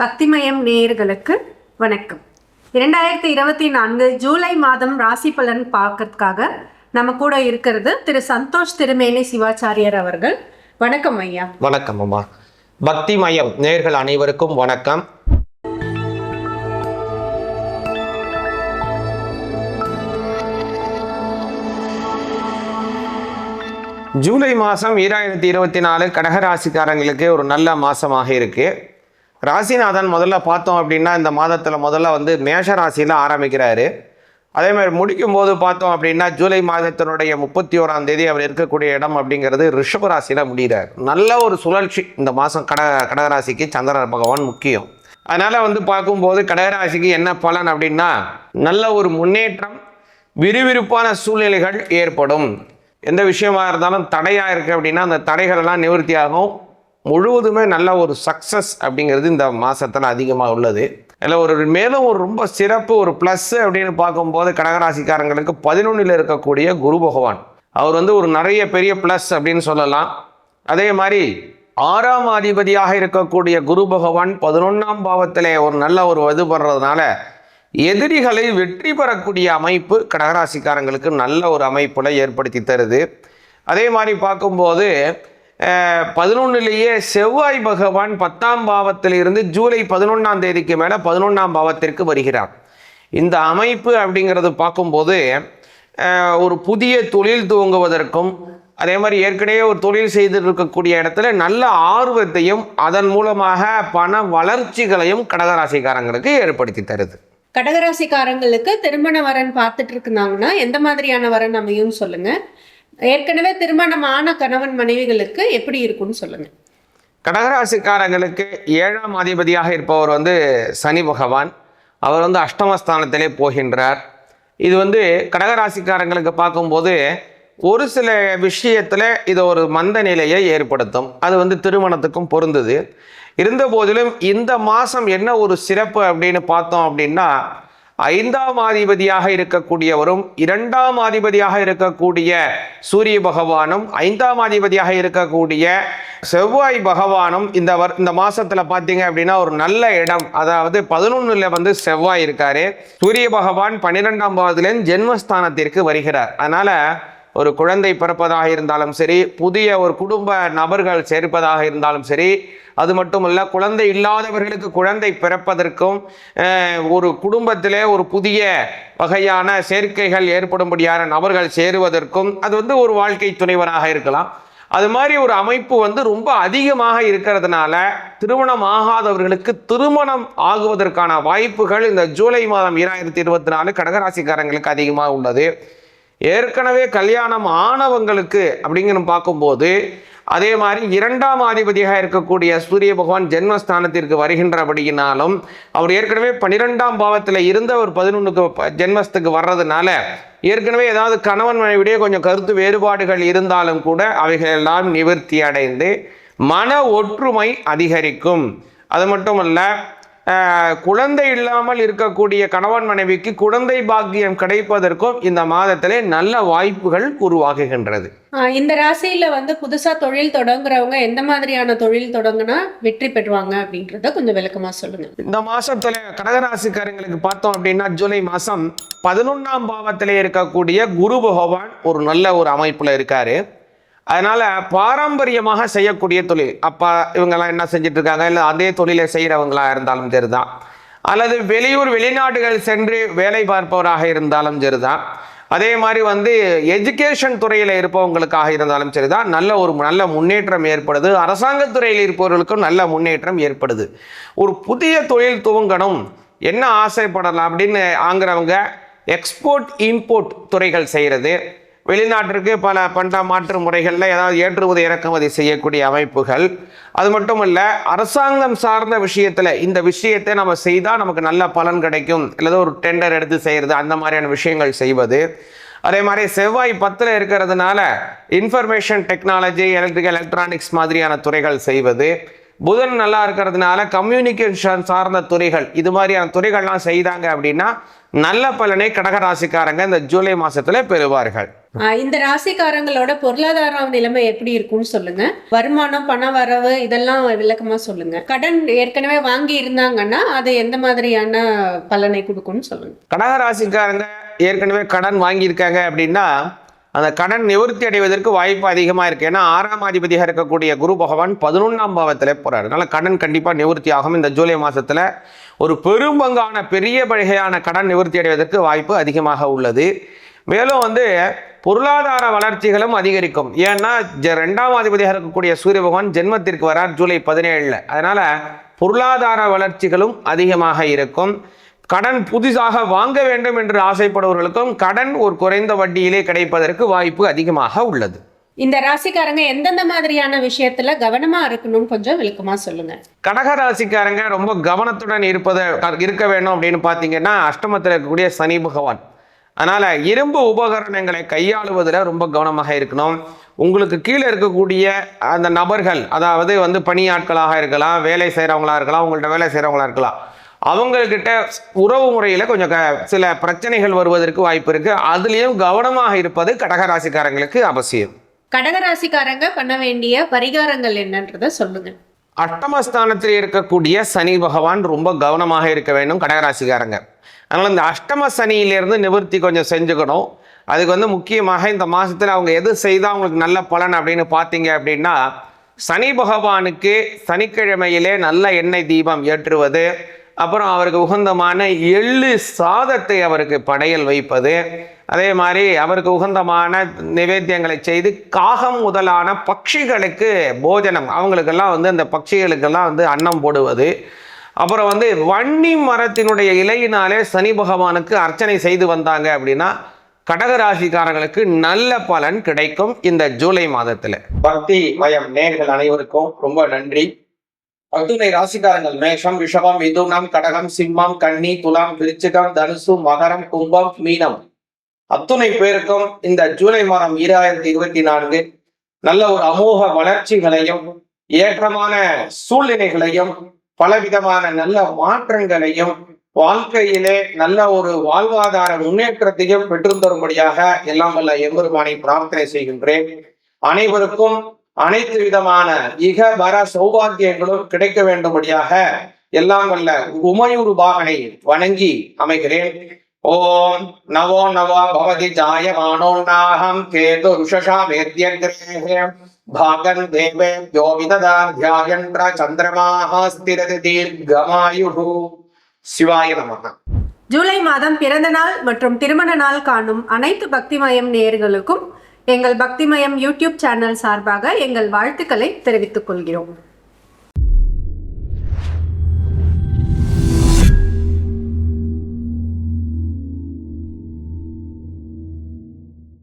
பக்திமயம் நேயர்களுக்கு வணக்கம். இரண்டாயிரத்தி இருபத்தி நான்கு ஜூலை மாதம் ராசி பலன் பார்க்கறதுக்காக நம்ம கூட இருக்கிறது திரு சந்தோஷ் திருமேனி சிவாச்சாரியர் அவர்கள். வணக்கம் ஐயா. வணக்கம் அம்மா. பக்தி மயம் நேர்கள் அனைவருக்கும் வணக்கம். ஜூலை மாதம் ஈராயிரத்தி இருபத்தி நாலு கடகராசிக்காரங்களுக்கு ஒரு நல்ல மாதமாக இருக்குது ராசிநாதன் முதல்ல பார்த்தோம் அப்படின்னா இந்த மாதத்தில் முதல்ல வந்து மேஷ ராசியில் ஆரம்பிக்கிறாரு. அதே மாதிரி முடிக்கும் போது பார்த்தோம் அப்படின்னா ஜூலை மாதத்தினுடைய முப்பத்தி ஓராம் தேதி அவர் இருக்கக்கூடிய இடம் அப்படிங்கிறது ரிஷப ராசியில் முடிகிறார். நல்ல ஒரு சுழற்சி இந்த மாதம் கட கடகராசிக்கு சந்திர பகவான் முக்கியம். அதனால் வந்து பார்க்கும்போது கடகராசிக்கு என்ன பலன் அப்படின்னா நல்ல ஒரு முன்னேற்றம் விறுவிறுப்பான சூழ்நிலைகள் ஏற்படும். எந்த விஷயமாக இருந்தாலும் தடையாக இருக்குது அப்படின்னா அந்த தடைகள் எல்லாம் நிவர்த்தியாகும். முழுவதுமே நல்ல ஒரு சக்ஸஸ் அப்படிங்கிறது இந்த மாதத்தில் அதிகமாக உள்ளது. அதில் ஒரு மேலும் ஒரு ரொம்ப சிறப்பு ஒரு ப்ளஸ் அப்படின்னு பார்க்கும்போது கடகராசிக்காரங்களுக்கு பதினொன்றில் இருக்கக்கூடிய குரு பகவான். அவர் வந்து ஒரு நிறைய பெரிய ப்ளஸ் அப்படின்னு சொல்லலாம். அதே மாதிரி ஆறாம் அதிபதியாக இருக்கக்கூடிய குரு பகவான் பதினொன்றாம் பாவத்திலே ஒரு நல்ல ஒரு இது பண்ணுறதுனால எதிரிகளை வெற்றி பெறக்கூடிய அமைப்பு கடகராசிக்காரங்களுக்கு நல்ல ஒரு அமைப்புல ஏற்படுத்தி தருது. அதே மாதிரி பார்க்கும்போது பதினொன்னுலேயே செவ்வாய் பகவான் பத்தாம் பாவத்திலிருந்து ஜூலை பதினொன்றாம் தேதிக்கு மேலே பதினொன்றாம் பாவத்திற்கு வருகிறார். இந்த அமைப்பு அப்படிங்கிறது பார்க்கும்போது ஒரு புதிய தொழில் துவங்குவதற்கும் அதே மாதிரி ஏற்கனவே ஒரு தொழில் செய்து இருக்கக்கூடிய இடத்துல நல்ல ஆர்வத்தையும் அதன் மூலமாக பண வளர்ச்சிகளையும் கடகராசிக்காரங்களுக்கு ஏற்படுத்தி தருது. கடகராசிக்காரங்களுக்கு திருமண வரன் பார்த்துட்டு இருந்தாங்கன்னா எந்த மாதிரியான வரன் அமையும் சொல்லுங்க. ஏற்கனவே திருமணமான கணவன் மனைவிகளுக்கு எப்படி இருக்கும்னு சொல்லுங்க. கடகராசிக்காரங்களுக்கு ஏழாம் அதிபதியாக இருப்பவர் வந்து சனி பகவான். அவர் வந்து அஷ்டமஸ்தானத்திலே போகின்றார். இது வந்து கடகராசிக்காரங்களுக்கு பார்க்கும்போது ஒரு சில விஷயத்தில் இது ஒரு மந்த நிலையை ஏற்படுத்தும். அது வந்து திருமணத்துக்கும் பொருந்தது. இருந்த போதிலும் இந்த மாதம் என்ன ஒரு சிறப்பு அப்படின்னு பார்த்தோம் அப்படின்னா ஐந்தாம் ஆதிபதியாக இருக்கக்கூடியவரும் இரண்டாம் ஆதிபதியாக இருக்கக்கூடிய சூரிய பகவானும் ஐந்தாம் ஆதிபதியாக இருக்கக்கூடிய செவ்வாய் பகவானும் இந்த வர் இந்த மாசத்துல பார்த்தீங்க அப்படின்னா ஒரு நல்ல இடம். அதாவது பதினொன்னுல வந்து செவ்வாய் இருக்காரு. சூரிய பகவான் பன்னிரெண்டாம் பாவத்திலேருந்து ஜென்மஸ்தானத்திற்கு வருகிறார். அதனால ஒரு குழந்தை பிறப்பதாக இருந்தாலும் சரி புதிய ஒரு குடும்ப நபர்கள் சேர்ப்பதாக இருந்தாலும் சரி அது மட்டும் இல்லை குழந்தை இல்லாதவர்களுக்கு குழந்தை பிறப்பதற்கும் ஒரு குடும்பத்திலே ஒரு புதிய வகையான சேர்க்கைகள் ஏற்படும்படியான நபர்கள் சேருவதற்கும் அது வந்து ஒரு வாழ்க்கை துணைவராக இருக்கலாம். அது மாதிரி ஒரு அமைப்பு வந்து ரொம்ப அதிகமாக இருக்கிறதுனால திருமணம் ஆகாதவர்களுக்கு திருமணம் ஆகுவதற்கான வாய்ப்புகள் இந்த ஜூலை மாதம் ஈராயிரத்தி இருபத்தி நாலு கடகராசிக்காரங்களுக்கு அதிகமாக உள்ளது. ஏற்கனவே கல்யாணம் ஆனவங்களுக்கு அப்படிங்கிற பார்க்கும்போது அதே மாதிரி இரண்டாம் அதிபதியாக இருக்கக்கூடிய சூரிய பகவான் ஜென்மஸ்தானத்திற்கு வருகின்றபடியினாலும் அவர் ஏற்கனவே பன்னிரெண்டாம் பாவத்தில் இருந்த ஒரு பதினொன்றுக்கு ஜென்மஸ்துக்கு வர்றதுனால ஏற்கனவே ஏதாவது கணவன் மனைவிடையே கொஞ்சம் கருத்து வேறுபாடுகள் இருந்தாலும் கூட அவைகள் எல்லாம் நிவர்த்தி அடைந்து மன ஒற்றுமை அதிகரிக்கும். அது மட்டுமல்ல குழந்தை இல்லாமல் இருக்கக்கூடிய கணவன் மனைவிக்கு குழந்தை பாக்கியம் கிடைப்பதற்கும் இந்த மாதத்திலே நல்ல வாய்ப்புகள் உருவாகுகின்றது. இந்த ராசியில வந்து புதுசா தொழில் தொடங்குறவங்க எந்த மாதிரியான தொழில் தொடங்குனா வெற்றி பெறுவாங்க அப்படின்றத கொஞ்சம் விளக்கமா சொல்லுங்க. இந்த மாசத்துல கடகராசிக்காரங்களுக்கு பார்த்தோம் அப்படின்னா ஜூலை மாசம் பதினொன்னாம் பாவத்திலே இருக்கக்கூடிய குரு பகவான் ஒரு நல்ல ஒரு அமைப்புல இருக்காரு. அதனால பாரம்பரியமாக செய்யக்கூடிய தொழில். அப்பா இவங்கெல்லாம் என்ன செஞ்சுட்டு இருக்காங்க இல்லை அதே தொழிலை செய்கிறவங்களாக இருந்தாலும் சரிதான். அல்லது வெளியூர் வெளிநாடுகள் சென்று வேலை பார்ப்பவராக இருந்தாலும் சரிதான். அதே மாதிரி வந்து எஜுகேஷன் துறையில் இருப்பவங்களுக்காக இருந்தாலும் சரி தான் நல்ல ஒரு நல்ல முன்னேற்றம் ஏற்படுது. அரசாங்கத்துறையில் இருப்பவர்களுக்கும் நல்ல முன்னேற்றம் ஏற்படுது. ஒரு புதிய தொழில் துவங்கணும். என்ன ஆசைப்படலாம் அப்படின்னு ஆங்கிறவங்க எக்ஸ்போர்ட் இம்போர்ட் துறைகள் செய்கிறது வெளிநாட்டிற்கு பல பண்ட மாற்று முறைகளில் ஏதாவது ஏற்றுமதி இறக்குமதி செய்யக்கூடிய அமைப்புகள். அது மட்டும் இல்லை அரசாங்கம் சார்ந்த விஷயத்தில் இந்த விஷயத்தை நம்ம செய்தால் நமக்கு நல்ல பலன் கிடைக்கும். அல்லது ஒரு டெண்டர் எடுத்து செய்கிறது அந்த மாதிரியான விஷயங்கள் செய்வது. அதே மாதிரி செவ்வாய் பத்தில் இருக்கிறதுனால இன்ஃபர்மேஷன் டெக்னாலஜி எலக்ட்ரிக்கல் எலக்ட்ரானிக்ஸ் மாதிரியான துறைகள் செய்வது. புதன் நல்லா இருக்கிறதுனால கம்யூனிகேஷன் சார்ந்த துறைகள் இது மாதிரியான துறைகள்லாம் செய்தாங்க அப்படின்னா நல்ல பலனை கடகராசிக்காரங்க இந்த ஜூலை மாதத்தில் பெறுவார்கள். இந்த ராசிக்காரங்களோட பொருளாதார நிலைமை எப்படி இருக்கும்னு சொல்லுங்க. வருமானம் பண வரவு இதெல்லாம் விளக்கமா சொல்லுங்க. கடன் ஏற்கனவே வாங்கி இருந்தாங்கன்னா அது எந்த மாதிரியான பலனை கொடுக்கும்னு சொல்லுங்க. கடகராசிக்காரங்க ஏற்கனவே கடன் வாங்கியிருக்காங்க அப்படின்னா அந்த கடன் நிவர்த்தி அடைவதற்கு வாய்ப்பு அதிகமாக இருக்குது ஏன்னா ஆறாம் அதிபதியாக இருக்கக்கூடிய குரு பகவான் பதினொன்றாம் பாவத்தில் போகிறார் அதனால் கடன் கண்டிப்பாக நிவர்த்தி ஆகும். இந்த ஜூலை மாதத்தில் ஒரு பெரும்பங்கான பெரிய பழகையான கடன் நிவர்த்தி அடைவதற்கு வாய்ப்பு அதிகமாக உள்ளது. மேலும் வந்து பொருளாதார வளர்ச்சிகளும் அதிகரிக்கும். ஏன்னா ரெண்டாம் அதிபதியாக இருக்கக்கூடிய சூரிய பகவான் ஜென்மத்திற்கு வரார் ஜூலை பதினேழில். அதனால் பொருளாதார வளர்ச்சிகளும் அதிகமாக இருக்கும். கடன் புதிதாக வாங்க வேண்டும் என்று ஆசைப்படுபவர்களுக்கும் கடன் ஒரு குறைந்த வட்டியிலே கிடைப்பதற்கு வாய்ப்பு அதிகமாக உள்ளது. இந்த ராசிக்காரங்க எந்தெந்த மாதிரியான விஷயத்துல கவனமா இருக்கணும்னு கொஞ்சம் விளக்கமா சொல்லுங்க. கடக ராசிக்காரங்க ரொம்ப கவனத்துடன் இருப்பதை இருக்க வேண்டும் அப்படின்னு பார்த்தீங்கன்னா அஷ்டமத்தில் இருக்கக்கூடிய சனி பகவான். அதனால் இரும்பு உபகரணங்களை கையாளுவதில் ரொம்ப கவனமாக இருக்கணும். உங்களுக்கு கீழே இருக்கக்கூடிய அந்த நபர்கள் அதாவது வந்து பணியாட்களாக இருக்கலாம் வேலை செய்கிறவங்களா இருக்கலாம் உங்கள்கிட்ட வேலை செய்கிறவங்களா இருக்கலாம் அவங்கக்கிட்ட உறவு முறையில் கொஞ்சம் க சில பிரச்சனைகள் வருவதற்கு வாய்ப்பு இருக்குது அதுலேயும் கவனமாக இருப்பது கடக ராசிக்காரங்களுக்கு அவசியம். கடக ராசிக்காரங்க பண்ண வேண்டிய பரிகாரங்கள் என்னன்றதை சொல்லுங்கள் அஷ்டமஸ்தானத்தில் இருக்கக்கூடிய சனி பகவான் ரொம்ப கவனமாக இருக்க வேண்டும் கடகராசிக்காரங்க. அதனால் இந்த அஷ்டம சனியிலிருந்து நிவர்த்தி கொஞ்சம் செஞ்சுக்கணும். அதுக்கு வந்து முக்கியமாக இந்த மாதத்தில் அவங்க எது செய்தால் அவங்களுக்கு நல்ல பலன் அப்படின்னு பார்த்தீங்க அப்படின்னா சனி பகவானுக்கு சனிக்கிழமையிலே நல்ல எண்ணெய் தீபம் ஏற்றுவது அப்புறம் அவருக்கு உகந்தமான எள்ளு சாதத்தை அவருக்கு படையல் வைப்பது அதே மாதிரி அவருக்கு உகந்தமான நிவேத்தியங்களை செய்து காகம் முதலான பட்சிகளுக்கு போஜனம். அவங்களுக்கெல்லாம் வந்து அந்த பட்சிகளுக்கெல்லாம் வந்து அன்னம் போடுவது. அப்புறம் வந்து வன்னி மரத்தினுடைய இலையினாலே சனி பகவானுக்கு அர்ச்சனை செய்து வந்தாங்க அப்படின்னா கடகராசிக்காரர்களுக்கு நல்ல பலன் கிடைக்கும் இந்த ஜூலை மாதத்துல. பக்தி மயம் நேர்கள் அனைவருக்கும் ரொம்ப நன்றி. அத்துணை ராசிக்காரங்கள் மேஷம் விஷமம் மிதுனம் கடகம் சிம்மம் கன்னி துலாம் விருச்சிகம் தனுசு மகரம் கும்பம் மீனம். அத்துணை பேருக்கும் இந்த ஜூலை மாதம் ஈராயிரத்தி இருபத்தி நான்கு நல்ல ஒரு அமோக வளர்ச்சிகளையும் ஏற்றமான சூழ்நிலைகளையும் பலவிதமான நல்ல மாற்றங்களையும் வாழ்க்கையிலே நல்ல ஒரு வாழ்வாதார முன்னேற்றத்தையும் பெற்று தரும்படியாக எல்லாம் வல்ல எம்பெருமானை பிரார்த்தனை செய்கின்றேன். அனைவருக்கும் அனைத்து விதமான இக வர சௌபாகியங்களும் கிடைக்க வேண்டும்படியாக எல்லாம் வல்ல உமையூர் பாகனை வணங்கி அமைகிறேன். ஓம் நவோ நவ பவதி ஜாயமானோன்னாகம் கேது ருஷஷா வேத்யங்கிரே भागं देवेभ्यो विददाध्यायन्त्र चन्द्रमाः स्थिरति दीर्घमायुः शिवाय नमः ஜூலை மாதம் பிறந்த நாள் மற்றும் திருமண நாள் காணும் அனைத்து பக்திமயம் நேயர்களுக்கும் எங்கள் பக்திமயம் யூடியூப் சேனல் சார்பாக எங்கள் வாழ்த்துக்களை தெரிவித்துக் கொள்கிறோம்